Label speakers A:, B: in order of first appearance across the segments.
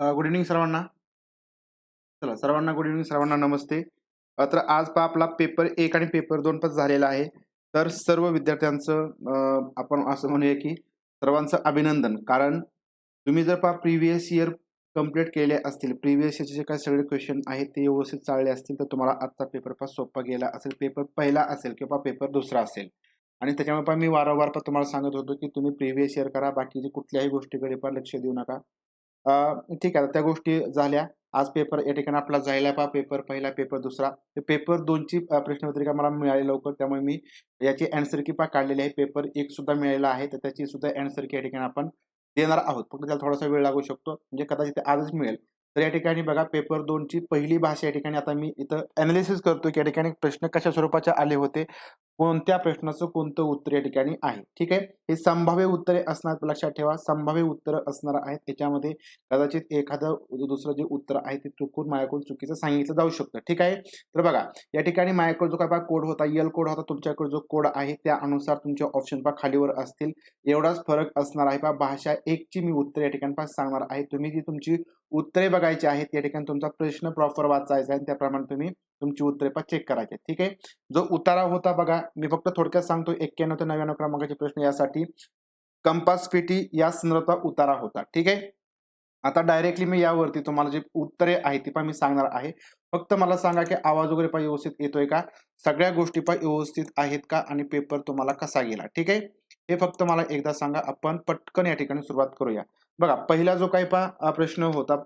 A: Good evening सर्वांना. चला सर्वांना गुड इव्हनिंग सर्वांना नमस्ते. तर आज पहा आपला पेपर एक आणि पेपर दोन पण झालेला आहे. तर सर्व विद्यार्थ्यांचं आपण असं म्हणूया की सर्वांचं अभिनंदन. कारण तुम्ही जर पहा प्रिव्हियस इयर कंप्लीट केले असतील प्रिव्हियस इयरचे जे काही सगळे क्वेश्चन आहेत ते व्यवस्थित चालले असतील तर तुम्हाला आजचा पेपर पास सोपा गेला असेल. पेपर पहिला असेल किंवा पेपर दुसरा असेल. आणि त्याच्यामुळे पण मी वारंवार पण तुम्हाला सांगत होतो की तुम्ही प्रिव्हियस इयर करा. बाकीचे कुठल्याही गोष्टीकडे पण लक्ष देऊ नका. ठीक आहे. त्या गोष्टी झाल्या. आज पेपर या ठिकाणी आपला जायला पहा. पेपर पहिला पेपर दुसरा. पेपर दोनची प्रश्नपत्रिका मला मिळाली लवकर. त्यामुळे मी याची अँसर की पा काढलेली आहे. पेपर एक सुद्धा मिळालेला आहे. तर त्याची सुद्धा अँसर की या ठिकाणी आपण देणार आहोत. फक्त त्याला थोडासा वेळ लागू शकतो. म्हणजे कदाचित आजच मिळेल. तर या ठिकाणी बघा पेपर दोनची पहिली भाषा या ठिकाणी आता मी इथं अनालिसिस करतो की या ठिकाणी प्रश्न कशा स्वरूपाचे आले होते. कोणत्या प्रश्नाचं कोणतं उत्तर या ठिकाणी आहे? ठीक आहे? हे संभाव्य उत्तरे असणार लक्षात ठेवा. संभाव्य उत्तरं असणार आहेत. त्याच्यामध्ये कदाचित एखादं दुसरं जे उत्तर आहे ते चुकून मायाकडून चुकीचं सांगितलं जाऊ शकतं. ठीक आहे? तर बघा या ठिकाणी मायाकडे जो काय बघा कोड होता यल कोड होता तुमच्याकडे जो कोड आहे त्यानुसार तुमचे ऑप्शन पा खालीवर असतील. एवढाच फरक असणार आहे पहा. भाषा एकची मी उत्तर या ठिकाणी पहा सांगणार आहे. तुम्ही जी तुमची उत्तरे बघायची आहेत या ठिकाणी तुमचा प्रश्न प्रॉपर वाचायचा आहे. त्याप्रमाणे तुम्ही तुमची उत्तरे पण चेक करायचे ठीक आहे? जो उतारा होता बघा मी फक्त थोडक्यात सांगतो एक्क्याण्णव ते नव्याण्णव क्रमांकाचे प्रश्न यासाठी. कंपास पेटी या संदर्भातला उतारा होता. ठीक आहे? आता डायरेक्टली मी यावरती तुम्हाला जी उत्तरे आहेत ती पण मी सांगणार आहे. फक्त मला सांगा की आवाज वगैरे पण व्यवस्थित येतोय का? सगळ्या गोष्टी पण व्यवस्थित आहेत का? आणि पेपर तुम्हाला कसा गेला? ठीक आहे? हे फक्त मला एकदा सांगा आपण पटकन या ठिकाणी सुरुवात करूया. बघा पहिला जो काही पा प्रश्न होता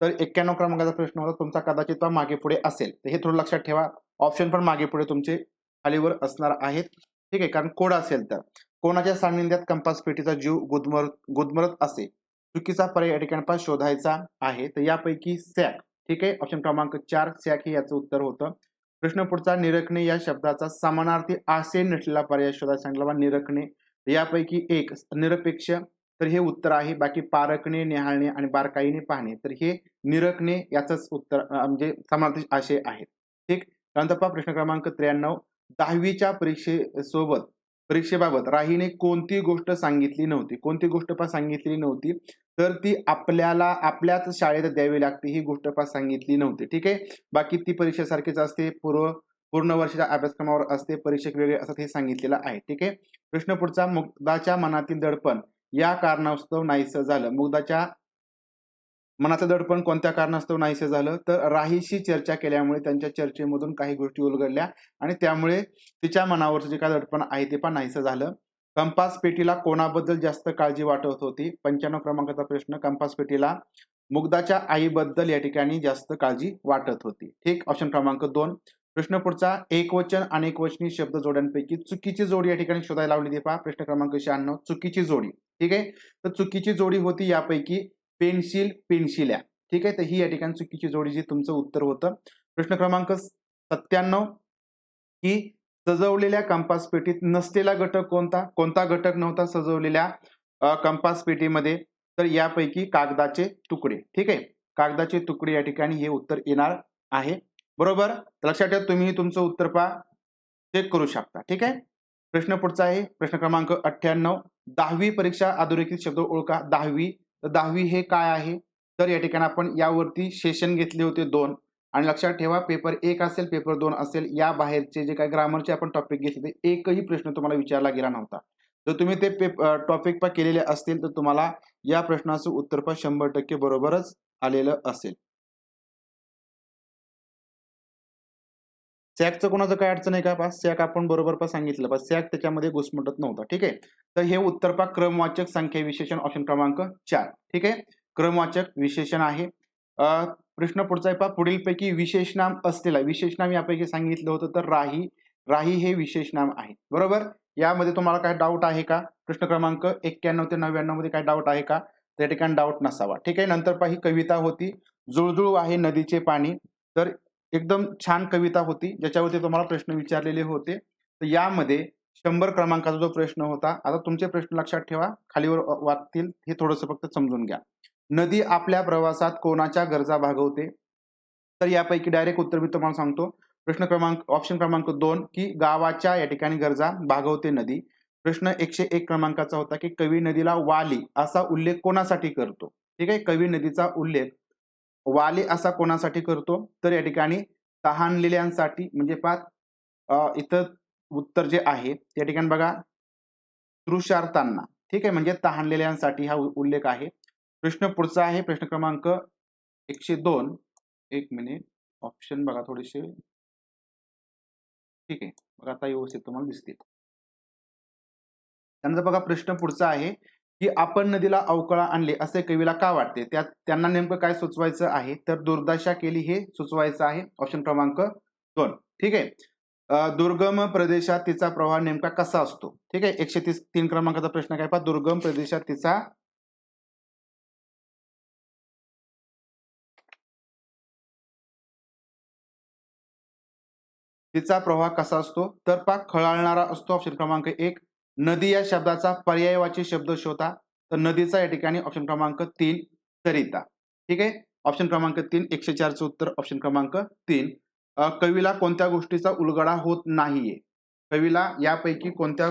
A: तर एक्क्याण्णव क्रमांकाचा प्रश्न होता तुमचा कदाचित पहा मागे पुढे असेल. तर हे थोडं लक्षात ठेवा. ऑप्शन पण मागे पुढे तुमचे खालीवर असणार आहेत. ठीक आहे कारण कोड असेल तर. कोणाच्या सान्निध्यात कंपास पेटीचा जीव गुदमर गुदमरत असे चुकीचा पर्याय या ठिकाणी पण शोधायचा आहे. तर यापैकी सॅक. ठीक आहे ऑप्शन क्रमांक चार सॅक हे याचं उत्तर होतं. प्रश्न पुढचा निरखणे या शब्दाचा समानार्थी असे नसलेला पर्याय शोधायला सांगितला बा निरखणे. यापैकी एक निरपेक्ष. तर हे उत्तर आहे. बाकी पारखणे निहाळणे आणि बारकाईने पाहणे. तर हे निरखणे याचंच उत्तर म्हणजे समानार्थी आशय आहेत. ठीक? त्यानंतर पहा प्रश्न क्रमांक त्र्याण्णव. दहावीच्या परीक्षेसोबत परीक्षेबाबत राहीने कोणती गोष्ट सांगितली नव्हती? कोणती गोष्ट पा सांगितली नव्हती? तर ती आपल्याला आपल्याच शाळेत द्यावी लागते ही गोष्ट पा सांगितली नव्हती. ठीक आहे? बाकी ती परीक्षेसारखीच असते. पूर्व पूर्ण वर्षाच्या अभ्यासक्रमावर असते. परीक्षक वेगळे असतात हे सांगितलेलं आहे. ठीक आहे? प्रश्न पुढचा मुग्धाच्या मनातील दडपण. या कारणास्तव नाहीसं झालं. मुग्धाच्या मनाचं दडपण कोणत्या कारणास्तव नाहीसं झालं? तर राहीशी चर्चा केल्यामुळे त्यांच्या चर्चेमधून काही गोष्टी उलगडल्या आणि त्यामुळे तिच्या मनावरचं जे काय दडपण आहे ते पण नाहीसं झालं. कंपास पेटीला कोणाबद्दल जास्त काळजी वाटत होती? पंच्याण्णव क्रमांकाचा प्रश्न. कंपास पेटीला मुग्धाच्या आईबद्दल या ठिकाणी जास्त काळजी वाटत होती. ठीक? ऑप्शन क्रमांक दोन. प्रश्न पुढचा एकवचन अनेकवचनी शब्द जोड्यांपैकी चुकीची जोडी या ठिकाणी शोधायला लावली पहा प्रश्न क्रमांक शहाण्णव चुकीची जोडी. ठीक आहे? तर चुकीची जोडी होती यापैकी पेन्सिल पेन्सिल्या. ठीक आहे? तर ही या ठिकाणी चुकीची जोडी जी तुमचं उत्तर होतं. प्रश्न क्रमांक सत्त्याण्णव की सजवलेल्या कंपास पेटीत नसलेला घटक कोणता? कोणता घटक नव्हता सजवलेल्या कंपास पेटीमध्ये तर यापैकी कागदाचे तुकडे. ठीक आहे? कागदाचे तुकडे या ठिकाणी हे उत्तर येणार आहे. बरोबर? लक्षात ठेवा तुम्ही तुमचं उत्तर पहा. चेक करू शकता ठीक आहे? प्रश्न पुढचा आहे. प्रश्न क्रमांक अठ्ठ्याण्णव. दहावी परीक्षा अधोरेखित शब्द ओळखा. दहावी. तर दहावी हे काय आहे? तर या ठिकाणी आपण यावरती सेशन घेतले होते दोन. आणि लक्षात ठेवा पेपर एक असेल पेपर दोन असेल या बाहेरचे जे काही ग्रामरचे आपण टॉपिक घेतले ते एकही प्रश्न तुम्हाला विचारला गेला नव्हता. जर तुम्ही ते पेप टॉपिक पा केलेले असतील तर तुम्हाला या प्रश्नाचं उत्तर पण शंभर टक्के बरोबरच आलेलं असेल. सॅकचं कोणाचं काय अडचण आहे का? पा सॅक आपण बरोबर पण सांगितलं. पा सॅक त्याच्यामध्ये घुसमटत नव्हता. ठीक आहे? तर हे उत्तर पा क्रमवाचक संख्या विशेषण ऑप्शन क्रमांक चार. ठीक आहे? क्रमवाचक विशेषण आहे. प्रश्न पुढचा आहे पा पुढीलपैकी विशेषनाम असलेला विशेषनाम यापैकी सांगितलं होतं तर राही राही हे विशेषनाम आहे बरोबर? यामध्ये तुम्हाला काय डाऊट आहे का? प्रश्न क्रमांक एक्क्याण्णव ते नव्याण्णवमध्ये काय डाऊट आहे का? त्या ठिकाणी डाऊट नसावा. ठीक आहे? नंतर पहा ही कविता होती. जुळजुळ आहे नदीचे पाणी. तर एकदम छान कविता होती ज्याच्यावरती तुम्हाला प्रश्न विचारलेले होते. तर यामध्ये शंभर क्रमांकाचा जो प्रश्न होता आता तुमचे प्रश्न लक्षात ठेवा खालीवर वागतील वाचतील हे थोडंसं फक्त समजून घ्या. नदी आपल्या प्रवासात कोणाच्या गरजा भागवते? तर यापैकी डायरेक्ट उत्तर मी तुम्हाला सांगतो. प्रश्न क्रमांक ऑप्शन क्रमांक दोन की गावाच्या या ठिकाणी गरजा भागवते नदी. प्रश्न एकशे एक क्रमांकाचा होता की कवी नदीला वाली असा उल्लेख कोणासाठी करतो? ठीक आहे? कवी नदीचा उल्लेख वाले असा कोणासाठी करतो? तर या ठिकाणी तहानलेल्यांसाठी म्हणजे पाच इतर इथं उत्तर जे आहे त्या ठिकाणी बघा तृषार्थांना. ठीक आहे म्हणजे तहानलेल्यांसाठी हा उल्लेख आहे. प्रश्न पुढचा आहे प्रश्न क्रमांक एकशे दोन. एक मिनिट ऑप्शन बघा थोडेसे. ठीक आहे बघा आता व्यवस्थित तुम्हाला दिसतील. त्यानंतर बघा प्रश्न पुढचा आहे. की आपण नदीला अवकळा आणले असे कवीला का वाटते? त्यात त्यांना नेमकं काय सुचवायचं आहे? तर दुर्दशा केली हे सुचवायचं आहे. ऑप्शन क्रमांक दोन. ठीक आहे? दुर्गम प्रदेशात तिचा प्रवाह नेमका कसा असतो? ठीक आहे? एकशे तीस तीन क्रमांकाचा प्रश्न काय? पहा दुर्गम प्रदेशात तिचा तिचा प्रवाह कसा असतो? तर पा खळाळणारा असतो. ऑप्शन क्रमांक एक. नदी या शब्दाचा पर्यायवाची शब्द शोधा. तर नदीचा या ठिकाणी ऑप्शन क्रमांक तीन सरिता. ठीक आहे? ऑप्शन क्रमांक तीन एकशे चारचं उत्तर. ऑप्शन क्रमांक तीन कवीला कोणत्या गोष्टीचा उलगडा होत नाहीये? कवीला यापैकी कोणत्या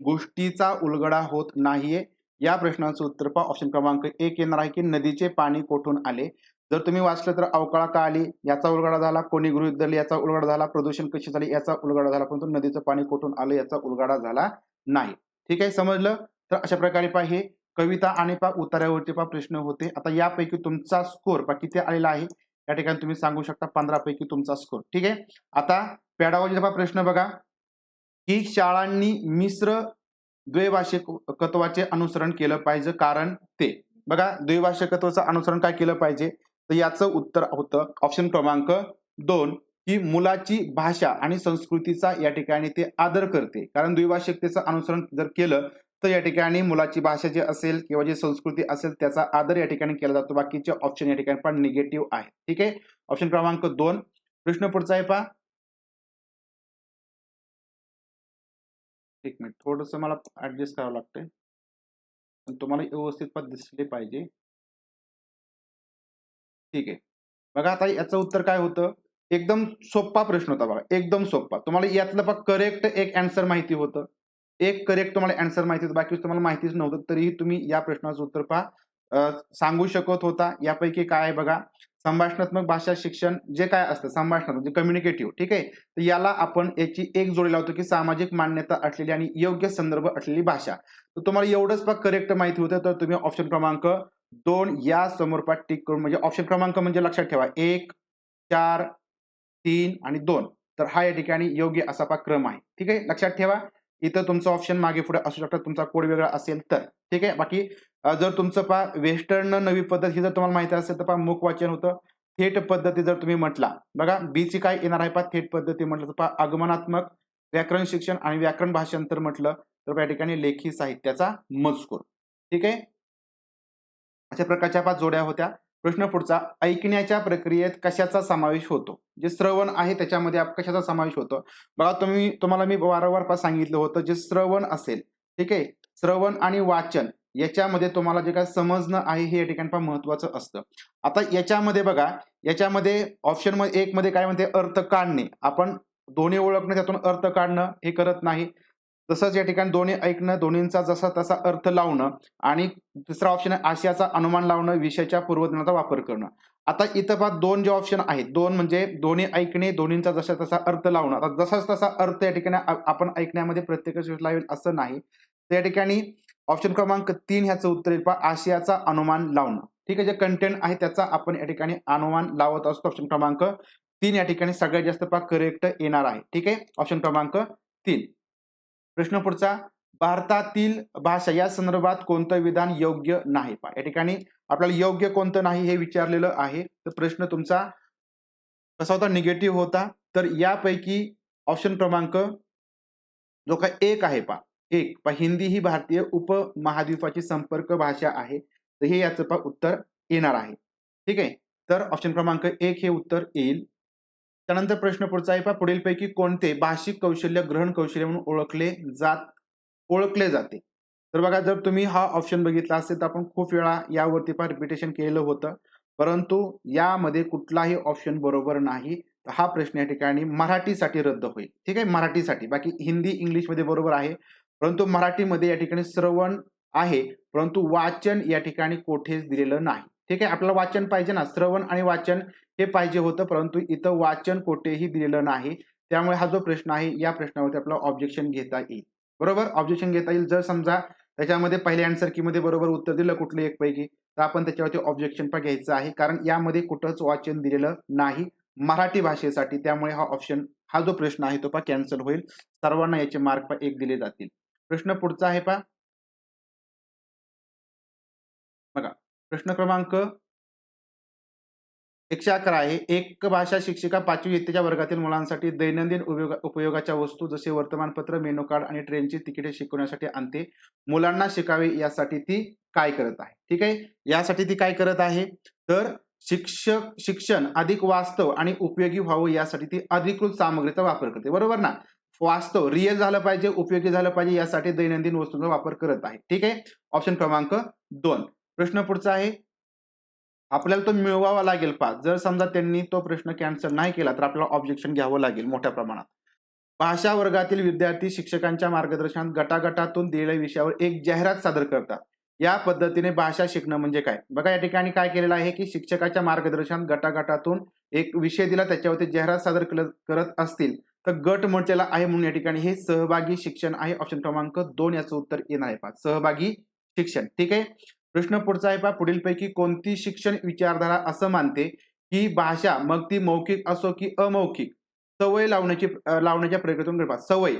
A: गोष्टीचा उलगडा होत नाहीये? या प्रश्नाचं उत्तर पहा. ऑप्शन क्रमांक एक येणार आहे की नदीचे पाणी कोठून आले? जर तुम्ही वाचलं तर अवकाळा का आली? याचा उलगडा झाला. कोणी गृहित धरले? याचा उलगडा झाला. प्रदूषण कशी झाली? याचा उलगडा झाला. परंतु नदीचं पाणी कोठून आलं? याचा उलगडा झाला नाही. ठीक आहे? समजलं? तर अशा प्रकारे पहा हे. कविता आणि पा उतार्यावरती पा प्रश्न होते. आता यापैकी तुमचा स्कोर पा किती आलेला आहे. या ठिकाणी तुम्ही सांगू शकता पंधरापैकी तुमचा स्कोर ठीक आहे? आता पॅडावॉजीचा पा प्रश्न बघा. की शाळांनी मिश्र द्वैभाषिकत्वाचे अनुसरण केलं पाहिजे कारण ते. बघा द्वैभाषिकत्वाचं अनुसरण काय केलं पाहिजे? तर याचं उत्तर होतं. ऑप्शन क्रमांक दोन. की मुलाची भाषा आणि संस्कृतीचा या ठिकाणी ते आदर करते. कारण द्विभाषिकतेचं अनुसरण जर केलं तर या ठिकाणी मुलाची भाषा जी असेल किंवा जी संस्कृती असेल त्याचा आदर या ठिकाणी केला जातो. बाकीचे ऑप्शन या ठिकाणी पण निगेटिव्ह आहे ठीक आहे? ऑप्शन क्रमांक दोन. प्रश्न पुढचा आहे पहा. एक मिनिट थोडस मला ऍडजस्ट करावं लागतंय. पण तुम्हाला व्यवस्थित पण दिसले पाहिजे. ठीक आहे. बघा आता याचं उत्तर काय होतं? एकदम सोप्पा प्रश्न होता बघा. एकदम सोपा तुम्हाला यातलं बघा करेक्ट एक अँसर माहिती होतं. एक करेक्ट तुम्हाला अँसर माहिती होतं. बाकी तुम्हाला माहितीच नव्हतं. तरीही तुम्ही या प्रश्नाचं उत्तर पहा. सांगू शकत होता. यापैकी काय आहे बघा? संभाषणात्मक भाषा शिक्षण जे काय असतं संभाषणात्मक जे कम्युनिकेटिव्ह ठीक आहे? तर याला आपण याची एक जोडी लावतो की सामाजिक मान्यता असलेली आणि योग्य संदर्भ असलेली भाषा. तर तुम्हाला एवढंच बघ करेक्ट माहिती होतं. तर तुम्ही ऑप्शन क्रमांक दोन या समोरपाठ टिक करून म्हणजे ऑप्शन क्रमांक म्हणजे लक्षात ठेवा. एक चार तीन आणि दोन. तर हा या ठिकाणी योग्य असा पा क्रम आहे. ठीक आहे? लक्षात ठेवा. इथं तुमचं ऑप्शन मागे पुढे असू शकतं. तुमचा कोड वेगळा असेल तर. ठीक आहे? बाकी जर तुमचं पा वेस्टर्न नवी पद्धत ही जर तुम्हाला माहिती असेल तर पा मुख वाचन होतं. थेट पद्धती जर तुम्ही म्हटला. बघा बीची काय येणार आहे पा थेट पद्धती म्हटलं तर पा आगमनात्मक व्याकरण शिक्षण आणि व्याकरण भाषांतर म्हटलं तर या ठिकाणी लेखी साहित्याचा मजकूर. ठीक आहे? अशा प्रकारच्या पाच जोड्या होत्या. प्रश्न पुढचा ऐकण्याच्या प्रक्रियेत कशाचा समावेश होतो? जे श्रवण आहे त्याच्यामध्ये कशाचा समावेश होतो? बघा तुम्ही तुम्हाला मी वारंवार सांगितलं होतं जे श्रवण असेल ठीक आहे? श्रवण आणि वाचन याच्यामध्ये तुम्हाला जे काय समजणं आहे हे या ठिकाणी पण महत्वाचं असतं. आता याच्यामध्ये बघा याच्यामध्ये ऑप्शन एक मध्ये काय म्हणते अर्थ काढणे. आपण दोन्ही ओळखणे त्यातून अर्थ काढणं हे करत नाही. तसंच या ठिकाणी दोन्ही ऐकणं दोन्हींचा जसा तसा अर्थ लावणं आणि दुसरा ऑप्शन आहे आशयाचा अनुमान लावणं विषयाच्या पूर्वज्ञानाचा वापर करणं. आता इथं पहा दोन जे ऑप्शन आहेत दोन म्हणजे दोन्ही ऐकणे दोन्हींचा जसा तसा अर्थ लावणं. आता जसाच तसा अर्थ या ठिकाणी आपण ऐकण्यामध्ये प्रत्येक वेळेस लावेल असं नाही. तर या ठिकाणी ऑप्शन क्रमांक तीन ह्याचं उत्तर येईल पहा आशयाचा अनुमान लावणं. ठीक आहे जे कंटेंट आहे त्याचा आपण या ठिकाणी अनुमान लावत असतो. ऑप्शन क्रमांक तीन या ठिकाणी सगळ्यात जास्त पहा करेक्ट येणार आहे. ठीक आहे ऑप्शन क्रमांक तीन. प्रश्न पुढचा भारतातील भाषा या संदर्भात कोणतं विधान योग्य नाही? पहा या ठिकाणी आपल्याला योग्य कोणतं नाही हे विचारलेलं आहे. तर प्रश्न तुमचा कसा होता? निगेटिव्ह होता. तर यापैकी ऑप्शन क्रमांक जो काय एक आहे पा एक. पा हिंदी ही भारतीय उपमहाद्वीपाची संपर्क भाषा आहे. तर हे याचं पा उत्तर येणार आहे. ठीक आहे? तर ऑप्शन क्रमांक एक हे उत्तर येईल. त्यानंतर प्रश्न पुढचा आहे पहा. पुढीलपैकी कोणते भाषिक कौशल्य ग्रहण कौशल्य म्हणून ओळखले जात ओळखले जाते? तर बघा जर तुम्ही हा ऑप्शन बघितला असेल तर आपण खूप वेळा यावरती पण रिपिटेशन केलं होतं. परंतु यामध्ये कुठलाही ऑप्शन बरोबर नाही. तर हा प्रश्न या ठिकाणी मराठीसाठी रद्द होईल. ठीक आहे? मराठीसाठी. बाकी हिंदी इंग्लिशमध्ये बरोबर आहे. परंतु मराठीमध्ये या ठिकाणी श्रवण आहे. परंतु वाचन या ठिकाणी कोठेच दिलेलं नाही. ठीक आहे? आपल्याला वाचन पाहिजे ना? श्रवण आणि वाचन हे पाहिजे होतं परंतु इथं वाचन कोठेही दिलेलं नाही. त्यामुळे हा जो प्रश्न आहे या प्रश्नावरती आपल्याला ऑब्जेक्शन घेता येईल. बरोबर? ऑब्जेक्शन घेता येईल. जर समजा त्याच्यामध्ये पहिल्या आन्सर की मध्ये बरोबर उत्तर दिलं कुठलं एक पैकी तर आपण त्याच्यावरती ऑब्जेक्शन पण घ्यायचं आहे. कारण यामध्ये कुठंच वाचन दिलेलं नाही मराठी भाषेसाठी. त्यामुळे हा ऑप्शन हा जो प्रश्न आहे तो पा कॅन्सल होईल. सर्वांना याचे मार्क पा एक दिले जातील. प्रश्न पुढचा आहे पा बघा. प्रश्न क्रमांक एकशे अकरा आहे. एक भाषा शिक्षिका पाचवी इत्तेच्या वर्गातील मुलांसाठी दैनंदिन उपयोग उपयोगाच्या वस्तू जसे वर्तमानपत्र मेनू कार्ड आणि ट्रेनची तिकिटे शिकवण्यासाठी आणते. मुलांना शिकावे यासाठी ती काय करत आहे? ठीक आहे? यासाठी ती काय करत आहे? तर शिक्षक शिक्षण अधिक वास्तव आणि उपयोगी व्हावं यासाठी ती अधिकृत सामग्रीचा वापर करते. बरोबर ना? वास्तव रिअल झालं पाहिजे उपयोगी झालं पाहिजे यासाठी दैनंदिन वस्तूंचा वापर करत आहे. ठीक आहे? ऑप्शन क्रमांक दोन. प्रश्न पुढचा आहे. आपल्याला तो मिळवावा लागेल पाच जर समजा त्यांनी तो प्रश्न कॅन्सल नाही केला तर आपल्याला ऑब्जेक्शन घ्यावं लागेल मोठ्या प्रमाणात. भाषा वर्गातील विद्यार्थी शिक्षकांच्या मार्गदर्शनात गटागटातून दिलेल्या विषयावर एक जाहिरात सादर करतात. या पद्धतीने भाषा शिकणं म्हणजे काय? बघा या ठिकाणी काय केलेलं आहे की शिक्षकाच्या मार्गदर्शनात गटागटातून एक विषय दिला त्याच्यावरती जाहिरात सादर करत असतील तर गट म्हटलेला आहे म्हणून या ठिकाणी हे सहभागी शिक्षण आहे. ऑप्शन क्रमांक दोन याचं उत्तर येणार आहे पा सहभागी शिक्षण. ठीक आहे? प्रश्न पुढचा आहे पा पुढीलपैकी कोणती शिक्षण विचारधारा असं मानते? की भाषा मग ती मौखिक असो की अमौखिक? सवय लावण्याची लावण्याच्या प्रक्रियेतून घडपा सवय.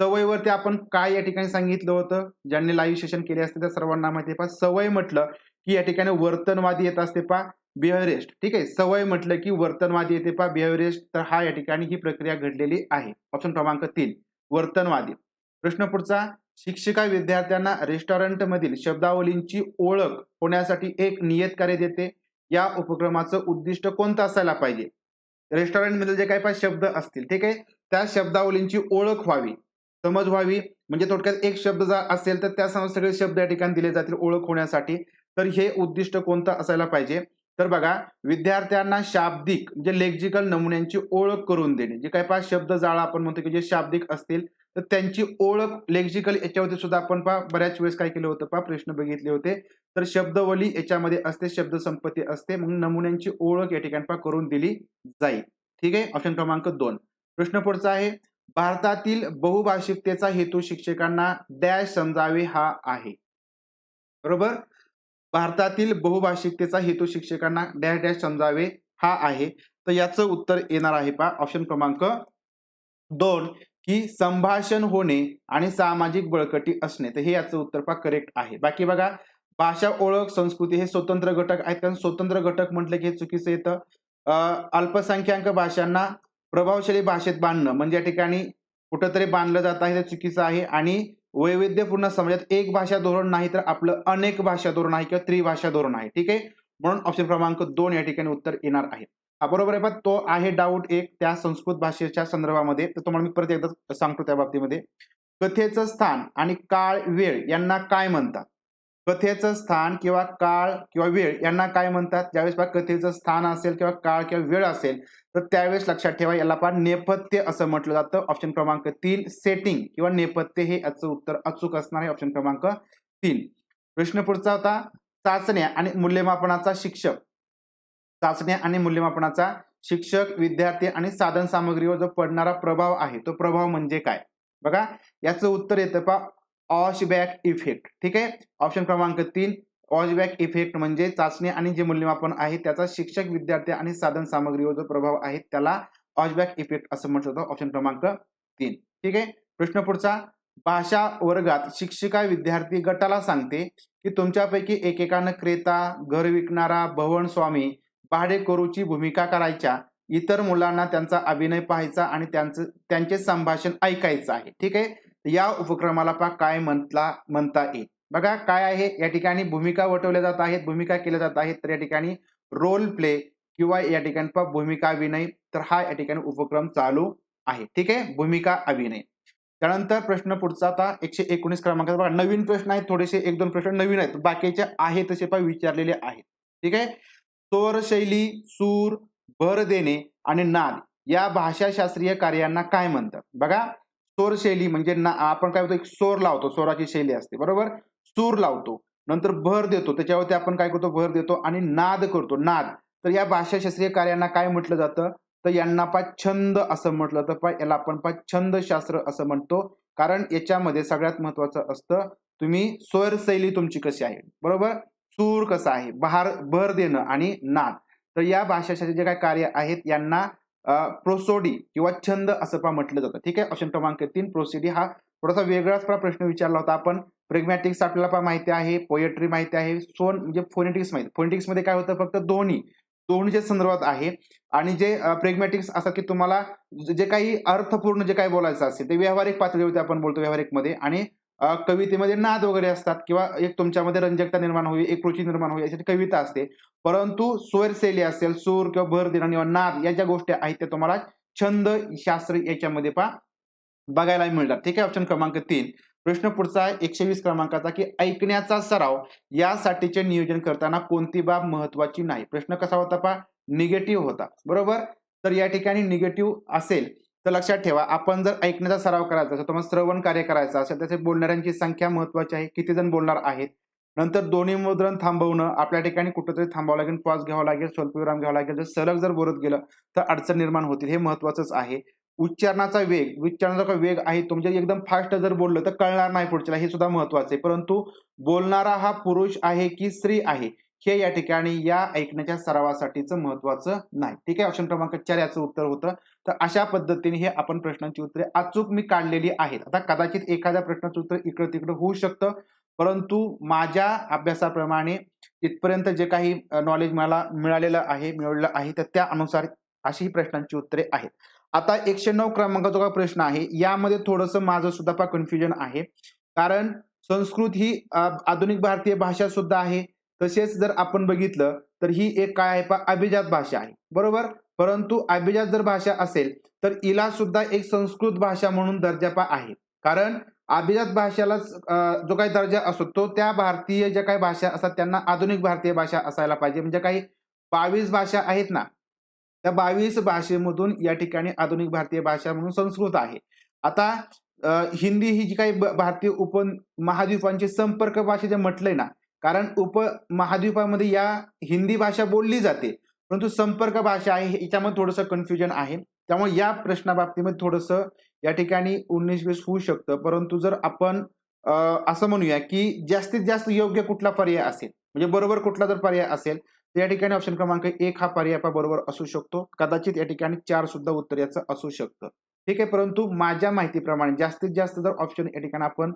A: सवयवरती आपण काय या ठिकाणी सांगितलं होतं? ज्यांनी लाईव्ह सेशन केले असते त्या सर्वांना माहिती पा सवय म्हटलं की या ठिकाणी वर्तनवादी येत असते पा बिहेवियरिस्ट ठीक आहे? सवय म्हटलं की वर्तनवादी येते पा बिहेवियरिस्ट तर हा या ठिकाणी ही प्रक्रिया घडलेली आहे. ऑप्शन क्रमांक तीन. वर्तनवादी. प्रश्न पुढचा. शिक्षिका विद्यार्थ्यांना रेस्टॉरंट मधील शब्दावलींची ओळख होण्यासाठी एक नियत कार्य देते. या उपक्रमाचं उद्दिष्ट कोणतं असायला पाहिजे? रेस्टॉरंटमध्ये जे काही पाच शब्द असतील ठीक आहे? त्या शब्दावलींची ओळख व्हावी. समज व्हावी म्हणजे थोडक्यात एक शब्द जर असेल तर त्या सगळे शब्द या ठिकाणी दिले जातील ओळख होण्यासाठी. तर हे उद्दिष्ट कोणतं असायला पाहिजे? तर बघा विद्यार्थ्यांना शाब्दिक म्हणजे लेक्झिकल नमुन्यांची ओळख करून देणे. जे काही पाच शब्द जाळा आपण म्हणतो की जे शाब्दिक असतील तर त्यांची ओळख लेक्झिकल याच्यावरती सुद्धा आपण पहा. बऱ्याच वेळेस काय केलं होतं पहा? प्रश्न बघितले होते. तर शब्दवली याच्यामध्ये असते शब्दसंपत्ती असते. म्हणून नमुन्यांची ओळख या ठिकाणी पहा करून दिली जाईल. ठीक आहे? ऑप्शन क्रमांक दोन. प्रश्न पुढचा आहे. भारतातील बहुभाषिकतेचा हेतू शिक्षकांना डॅश समजावे हा आहे. बरोबर? भारतातील बहुभाषिकतेचा हेतू शिक्षकांना डॅश डॅश समजावे हा आहे. तर याचं उत्तर येणार आहे पा ऑप्शन क्रमांक दोन. की संभाषण होणे आणि सामाजिक बळकटी असणे. तर हे याचं उत्तर पा करेक्ट आहे. बाकी बघा भाषा ओळख संस्कृती हे स्वतंत्र घटक आहेत. कारण स्वतंत्र घटक म्हटलं की हे चुकीचं येतं. अल्पसंख्याक भाषांना प्रभावशाली भाषेत बांधणं. म्हणजे या ठिकाणी कुठंतरी बांधलं जात आहे ते चुकीचं आहे. आणि वैविध्यपूर्ण समाजात एक भाषा धोरण नाही तर आपलं अनेक भाषा धोरण आहे किंवा त्रिभाषा धोरण आहे. ठीक आहे? म्हणून ऑप्शन क्रमांक दोन या ठिकाणी उत्तर येणार आहे. हा बरोबर आहे. पण तो आहे डाऊट एक त्या संस्कृत भाषेच्या संदर्भामध्ये. तर तुम्हाला मी परत एकदा सांगतो त्या बाबतीमध्ये. कथेचं स्थान आणि काळ वेळ यांना काय म्हणतात? कथेचं स्थान किंवा काळ किंवा वेळ यांना काय म्हणतात? ज्यावेळेस पहा कथेचं स्थान असेल किंवा काळ किंवा वेळ असेल तर त्यावेळेस लक्षात ठेवा याला पहा नेपथ्य असं म्हटलं जातं. ऑप्शन क्रमांक तीन सेटिंग किंवा नेपथ्य हे याचं उत्तर अचूक असणार आहे. ऑप्शन क्रमांक तीन. प्रश्न पुढचा होता चाचण्या आणि मूल्यमापनाचा शिक्षक. चाचण्या आणि मूल्यमापनाचा शिक्षक विद्यार्थी आणि साधन सामग्रीवर जो पडणारा प्रभाव आहे तो प्रभाव म्हणजे काय? बघा याचं उत्तर येतं पा ऑशबॅक इफेक्ट ठीक आहे? ऑप्शन क्रमांक तीन ऑशबॅक इफेक्ट म्हणजे चाचणी आणि जे मूल्यमापन आहे त्याचा शिक्षक विद्यार्थी आणि साधन सामग्रीवर जो प्रभाव आहे त्याला ऑशबॅक इफेक्ट असं म्हटलं जातं ऑप्शन क्रमांक तीन. ठीक आहे? प्रश्न पुढचा भाषा वर्गात शिक्षिका विद्यार्थी गटाला सांगते की तुमच्यापैकी एकेकानं क्रेता घर विकणारा भवन स्वामी भाडेकरूची भूमिका करायच्या इतर मुलांना त्यांचा अभिनय पाहायचा आणि त्यांचं त्यांचे संभाषण ऐकायचं आहे. ठीक आहे? या उपक्रमाला पहा काय म्हणता म्हणता येईल. बघा काय आहे? या ठिकाणी भूमिका वटवल्या जात आहेत भूमिका केल्या जात आहेत. तर या ठिकाणी रोल प्ले किंवा या ठिकाणी भूमिका अभिनय तर हा या ठिकाणी उपक्रम चालू आहे. ठीक आहे? भूमिका अभिनय. त्यानंतर प्रश्न पुढचा आता एकशे एकोणीस क्रमांकाचा बघा नवीन प्रश्न आहेत थोडेसे एक दोन प्रश्न नवीन आहेत. बाकीचे आहे तसे पा विचारलेले आहेत. ठीक आहे? स्वर शैली सूर भर देणे आणि नाद या भाषाशास्त्रीय कार्यांना काय म्हणतात? बघा स्वर शैली म्हणजे ना आपण काय होतो एक स्वर लावतो स्वराची शैली असते बरोबर? सूर लावतो नंतर भर देतो त्याच्यावरती आपण काय करतो भर देतो आणि नाद करतो नाद. तर या भाषाशास्त्रीय कार्यांना काय म्हटलं जातं? तर यांना पा छंद असं म्हटलं तर पा याला आपण पा छंदशास्त्र असं म्हणतो. कारण याच्यामध्ये सगळ्यात महत्वाचं असतं तुम्ही स्वरशैली तुमची कशी आहे बरोबर? सूर कसा आहे? बहार भर देणं आणि नाद. तर या भाषाशास्त्र जे काय कार्य आहेत यांना प्रोसोडी किंवा छंद असं पहा म्हटलं जातं. ठीक आहे? ऑप्शन क्रमांक तीन प्रोसिडी हा थोडासा वेगळाच प्रश्न विचारला होता आपण. प्रेग्मॅटिक्स आपल्याला पहा माहिती आहे पोएट्री माहिती आहे सोन म्हणजे फोनेटिक्स माहिती. फोनेटिक्समध्ये काय होतं? फक्त दोन्ही दोन्हीच्या संदर्भात आहे. आणि जे प्रेग्मॅटिक्स असतात की तुम्हाला जे काही अर्थपूर्ण जे काही बोलायचं असेल ते व्यावहारिक पातळीवरती आपण बोलतो व्यावहारिकमध्ये आणि कवितेमध्ये नाद वगैरे असतात किंवा एक तुमच्यामध्ये रंजकता निर्माण होईल एक रुची निर्माण होईल यासाठी कविता असते. परंतु स्वरशैली असेल सूर किंवा भर देणं किंवा नाद या ज्या गोष्टी आहेत त्या तुम्हाला छंद शास्त्र याच्यामध्ये पा बघायला मिळतात. ठीक आहे? ऑप्शन क्रमांक तीन. प्रश्न पुढचा आहे एकशे वीस क्रमांकाचा की ऐकण्याचा सराव यासाठीचे नियोजन करताना कोणती बाब महत्वाची नाही? प्रश्न कसा होता पा निगेटिव्ह होता. बरोबर? तर या ठिकाणी निगेटिव्ह असेल तर लक्षात ठेवा आपण जर ऐकण्याचा सराव करायचा असेल तुम्हाला श्रवण कार्य करायचं असेल त्याचे बोलणाऱ्यांची संख्या महत्वाची आहे किती जण बोलणार आहेत. नंतर दोन्ही मुद्रण थांबवणं आपल्या ठिकाणी कुठेतरी थांबावं लागेल पॉज घ्यावा लागेल स्वल्पविराम घ्यावा लागेल जर सलग जर बोलत गेलं तर अडचण निर्माण होतील हे महत्वाचंच आहे. उच्चारणाचा वेग उच्चारणाचा वेग आहे तुमचे एकदम फास्ट जर बोललं तर कळणार नाही पुढच्याला हे सुद्धा महत्वाचं आहे. परंतु बोलणारा हा पुरुष आहे की स्त्री आहे हे या ठिकाणी या ऐकण्याच्या सरावासाठीचं महत्वाचं नाही. ठीक आहे? ऑप्शन क्रमांक चार याचं उत्तर होतं. तर अशा पद्धतीने हे आपण प्रश्नांची उत्तरे अचूक मी काढलेली आहेत. आता कदाचित एखाद्या प्रश्नाचं उत्तर इकडं तिकडं होऊ शकतं परंतु माझ्या अभ्यासाप्रमाणे इथपर्यंत जे काही नॉलेज मला मिळालेलं आहे मिळवलेलं आहे तर त्यानुसार अशी प्रश्नांची उत्तरे आहेत. आता एकशे नऊ क्रमांकाचा जो प्रश्न आहे यामध्ये थोडंसं माझं सुद्धा पा कन्फ्युजन आहे. कारण संस्कृत ही आधुनिक भारतीय भाषा सुद्धा आहे. तसेच जर आपण बघितलं तर ही एक काय आहे पा अभिजात भाषा आहे. बरोबर? परंतु अभिजात जर भाषा असेल तर हिला सुद्धा एक संस्कृत भाषा म्हणून दर्जापा आहे. कारण अभिजात भाषेला जो काही दर्जा असतो तो त्या भारतीय ज्या काही भाषा असतात त्यांना आधुनिक भारतीय भाषा असायला पाहिजे. म्हणजे काही बावीस भाषा आहेत ना त्या बावीस भाषेमधून या ठिकाणी आधुनिक भारतीय भाषा म्हणून संस्कृत आहे. आता हिंदी ही जी काही भारतीय उप महाद्वीपांची संपर्क भाषा जे म्हटलंय ना कारण उप महाद्वीपामध्ये या हिंदी भाषा बोलली जाते. परंतु संपर्क भाषा आहे याच्यामध्ये थोडंसं कन्फ्युजन आहे. त्यामुळे या प्रश्नाबाबतीमध्ये थोडंसं या ठिकाणी उन्नीस वीस होऊ शकतं. परंतु जर आपण असं म्हणूया की जास्तीत जास्त योग्य कुठला पर्याय असेल म्हणजे बरोबर कुठला जर पर्याय असेल तर या ठिकाणी ऑप्शन क्रमांक एक हा पर्याय बरोबर असू शकतो. कदाचित या ठिकाणी चार सुद्धा उत्तर याचं असू शकतं. ठीक आहे परंतु माझ्या माहितीप्रमाणे जास्तीत जास्त जर ऑप्शन या ठिकाणी आपण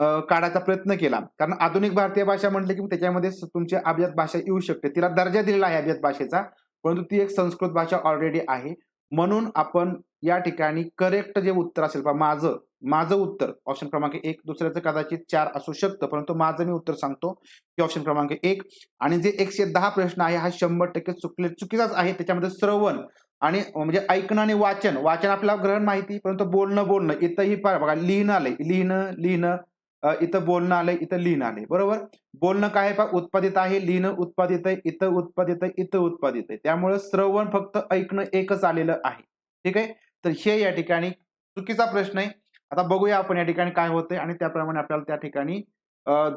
A: काढायचा प्रयत्न केला. कारण आधुनिक भारतीय भाषा म्हटलं की त्याच्यामध्ये तुमची अभिजात भाषा येऊ शकते. तिला दर्जा दिलेला आहे अभिजात भाषेचा परंतु ती एक संस्कृत भाषा ऑलरेडी आहे. म्हणून आपण या ठिकाणी करेक्ट जे उत्तर असेल माझं माझं उत्तर ऑप्शन क्रमांक एक दुसऱ्याचं कदाचित चार असू शकतं परंतु माझं मी उत्तर सांगतो की ऑप्शन क्रमांक एक. आणि जे एकशे दहा प्रश्न आहे हा शंभर टक्के चुकले चुकीचाच आहे त्याच्यामध्ये श्रवण आणि म्हणजे ऐकणं आणि वाचन वाचन आपल्याला ग्रहण माहिती परंतु बोलणं बोलणं इथंही फार बघा लिहिणं आलंय लिहिणं लिहिणं इथं बोलणं आलंय इथं लिहिणं आलंय. बरोबर? बोलणं काय उत्पादित आहे लिहिणं उत्पादित आहे इथं उत्पादित आहे इथं उत्पादित आहे. त्यामुळे श्रवण फक्त ऐकणं एकच आलेलं आहे. ठीक आहे? तर हे या ठिकाणी चुकीचा प्रश्न आहे. आता बघूया आपण या ठिकाणी काय होतंय आणि त्याप्रमाणे आपल्याला त्या ठिकाणी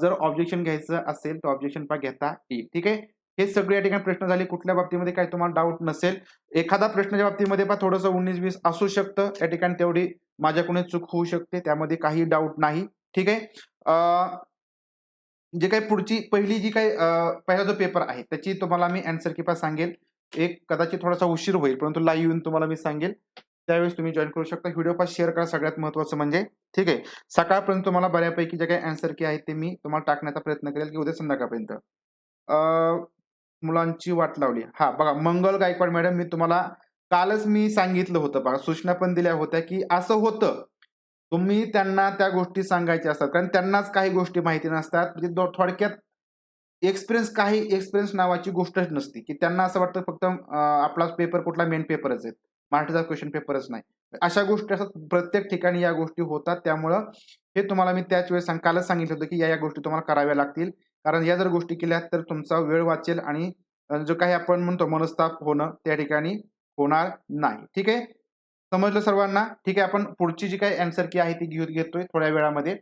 A: जर ऑब्जेक्शन घ्यायचं असेल तर ऑब्जेक्शन पण घेता येईल. ठीक आहे? हे सगळे या ठिकाणी प्रश्न झाले. कुठल्या बाबतीमध्ये काय तुम्हाला डाऊट नसेल? एखादा प्रश्नाच्या बाबतीमध्ये पण थोडंसं उन्नीस वीस असू शकतं. या ठिकाणी तेवढी माझ्याकडून चूक होऊ शकते. त्यामध्ये काही डाऊट नाही. ठीक आहे? जे काही पुढची पहिली जी काही पहिला जो पेपर आहे त्याची तुम्हाला मी अँसर किपा सांगेल. एक कदाचित थोडासा उशीर होईल परंतु लाईव्ह येऊन तुम्हाला मी सांगेल. त्यावेळेस तुम्ही जॉईन करू शकता. व्हिडिओ पास शेअर करा सगळ्यात महत्त्वाचं म्हणजे. ठीक आहे? सकाळपर्यंत तुम्हाला बऱ्यापैकी जे काही अँसर की आहेत ते मी तुम्हाला टाकण्याचा प्रयत्न करेल की उद्या संध्याकाळपर्यंत. अ, मुलांची वाट लावली. हा बघा मंगल गायकवाड मॅडम मी तुम्हाला कालच मी सांगितलं होतं. बघा सूचना पण दिल्या होत्या की असं होतं. तुम्ही त्यांना त्या गोष्टी सांगायच्या असतात. कारण त्यांनाच काही गोष्टी माहिती नसतात. म्हणजे थोडक्यात एक्सपिरियन्स काही एक्सपिरियन्स नावाची गोष्टच नसते. की त्यांना असं वाटतं फक्त आपला पेपर कुठला मेन पेपरच आहे. मराठीचा क्वेश्चन पेपरच नाही. अशा गोष्टी असतात. प्रत्येक ठिकाणी या गोष्टी होतात. त्यामुळं हे तुम्हाला मी त्याच वेळेस सांग कालच सांगितलं होतं की या या गोष्टी तुम्हाला कराव्या लागतील. कारण या जर गोष्टी केल्या तर तुमचा वेळ वाचेल आणि जो काही आपण म्हणतो मनस्ताप होणं त्या ठिकाणी होणार नाही. ठीक आहे? समजलं सर्वांना? ठीक आहे आपण पुढची जी काही अँसर की आहे ती घेऊन घेतोय थोड्या वेळामध्ये.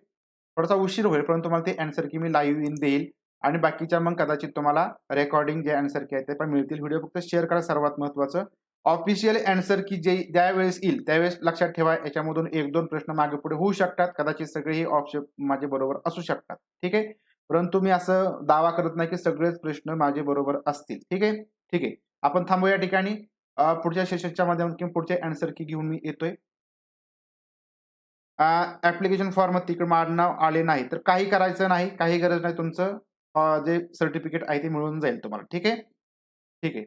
A: थोडासा उशीर होईल परंतु तुम्हाला ते answer key me live in देईल. आणि बाकीच्या मग कदाचित तुम्हाला रेकॉर्डिंग जे अँसर की आहे ते पण मिळतील. व्हिडिओ फक्त शेअर करा सर्वात महत्वाचं. ऑफिशियल अँसर की जे ज्यावेळेस येईल त्यावेळेस लक्षात ठेवा याच्यामधून एक दोन प्रश्न मागे पुढे होऊ शकतात. कदाचित सगळे हे ऑप्शन माझे बरोबर असू शकतात. ठीक आहे? परंतु मी असं दावा करत नाही की सगळेच प्रश्न माझे बरोबर असतील. ठीक आहे? ठीक आहे. आपण थांबू या ठिकाणी. पुढच्या सेशनच्या माध्यमातून किंवा पुढचे अँसर की घेऊन मी येतोय. ऍप्लिकेशन फॉर्म तिकडे नाव आले नाही तर काही करायचं नाही काही गरज नाही तुमचं. जे सर्टिफिकेट आहे ते मिळून जाईल तुम्हाला. ठीक आहे? ठीक आहे.